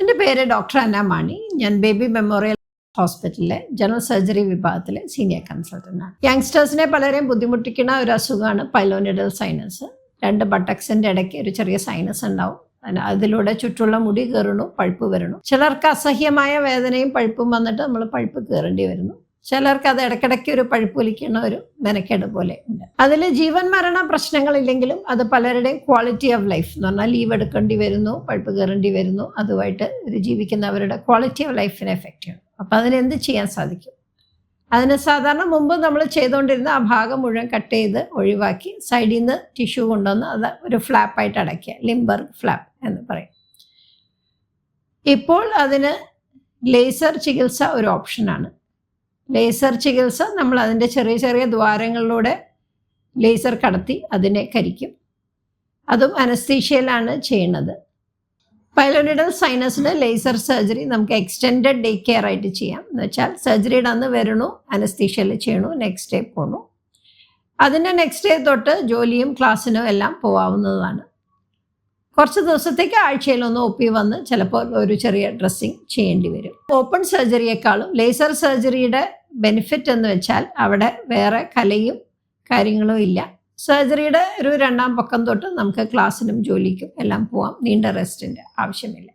എന്റെ പേര് ഡോക്ടർ അന്ന മാണി. ഞാൻ ബേബി മെമ്മോറിയൽ ഹോസ്പിറ്റലിലെ ജനറൽ സർജറി വിഭാഗത്തിലെ സീനിയർ കൺസൾട്ടന്റാണ് യങ്സ്റ്റേഴ്സിനെ പലരെയും ബുദ്ധിമുട്ടിക്കുന്ന ഒരു അസുഖമാണ് പൈലോനിഡൽ സൈനസ് രണ്ട് ബട്ടക്സിന്റെ ഇടയ്ക്ക് ഒരു ചെറിയ സൈനസ് ഉണ്ടാവും. അതിലൂടെ ചുറ്റുള്ള മുടി കയറണു പഴുപ്പ് വരണു ചിലർക്ക് അസഹ്യമായ വേദനയും പഴുപ്പും വന്നിട്ട് നമ്മൾ പഴുപ്പ് കയറേണ്ടി വരുന്നു. ചിലർക്ക് അത് ഇടയ്ക്കിടയ്ക്ക് ഒരു പഴുപ്പ് വലിക്കുന്ന ഒരു മെനക്കേട് പോലെ ഉണ്ട്. അതിൽ ജീവൻ മരണ പ്രശ്നങ്ങളില്ലെങ്കിലും അത് പലരുടെയും ക്വാളിറ്റി ഓഫ് ലൈഫ് എന്ന് പറഞ്ഞാൽ ലീവ് എടുക്കേണ്ടി വരുന്നു പഴുപ്പ് കയറേണ്ടി വരുന്നു അതുമായിട്ട് ജീവിക്കുന്നവരുടെ ക്വാളിറ്റി ഓഫ് ലൈഫിനെ എഫക്റ്റ് ചെയ്യണം അപ്പം അതിന് എന്ത് ചെയ്യാൻ സാധിക്കും? അതിന് സാധാരണ മുമ്പ് നമ്മൾ ചെയ്തുകൊണ്ടിരുന്ന ആ ഭാഗം മുഴുവൻ കട്ട് ചെയ്ത് ഒഴിവാക്കി സൈഡിൽ നിന്ന് ടിഷ്യൂ കൊണ്ടുവന്ന് അത് ഒരു ഫ്ലാപ്പായിട്ട് അടയ്ക്കുക ലിംബർ ഫ്ലാപ്പ് എന്ന് പറയും. ഇപ്പോൾ അതിന് ലേസർ ചികിത്സ ഒരു ഓപ്ഷനാണ് ലേസർ ചികിത്സ നമ്മൾ അതിന്റെ ചെറിയ ചെറിയ ദ്വാരങ്ങളിലൂടെ ലേസർ കടത്തി അതിനെ കരിക്കും. അതും അനസ്തീഷ്യയിലാണ് ചെയ്യുന്നത്. പൈലോണിഡൽ സൈനസിന് ലേസർ സർജറി നമുക്ക് എക്സ്റ്റെൻഡഡ് ഡേ കെയർ ആയിട്ട് ചെയ്യാം. എന്ന് വെച്ചാൽ സർജറിയുടെ അന്ന് വരണു അനസ്തീഷ്യയിൽ ചെയ്യണു നെക്സ്റ്റ് ഡേ പോണു. അതിന്റെ നെക്സ്റ്റ് ഡേ തൊട്ട് ജോലിയും ക്ലാസ്സിനും എല്ലാം പോവാവുന്നതാണ്. കുറച്ച് ദിവസത്തേക്ക് ആഴ്ചയിലൊന്ന് ഒ പി വന്ന് ചിലപ്പോൾ ഒരു ചെറിയ ഡ്രസ്സിങ് ചെയ്യേണ്ടി വരും. ഓപ്പൺ സർജറിയേക്കാളും ലേസർ സർജറിയുടെ ബെനിഫിറ്റ് എന്ന് വെച്ചാൽ അവിടെ വേറെ കലയും കാര്യങ്ങളും ഇല്ല. സർജറിയുടെ ഒരു രണ്ടാം പക്കം തൊട്ട് നമുക്ക് ക്ലാസ്സിനും ജോലിക്കും എല്ലാം പോവാം. നീണ്ട റെസ്റ്റിന്റെ ആവശ്യമില്ല.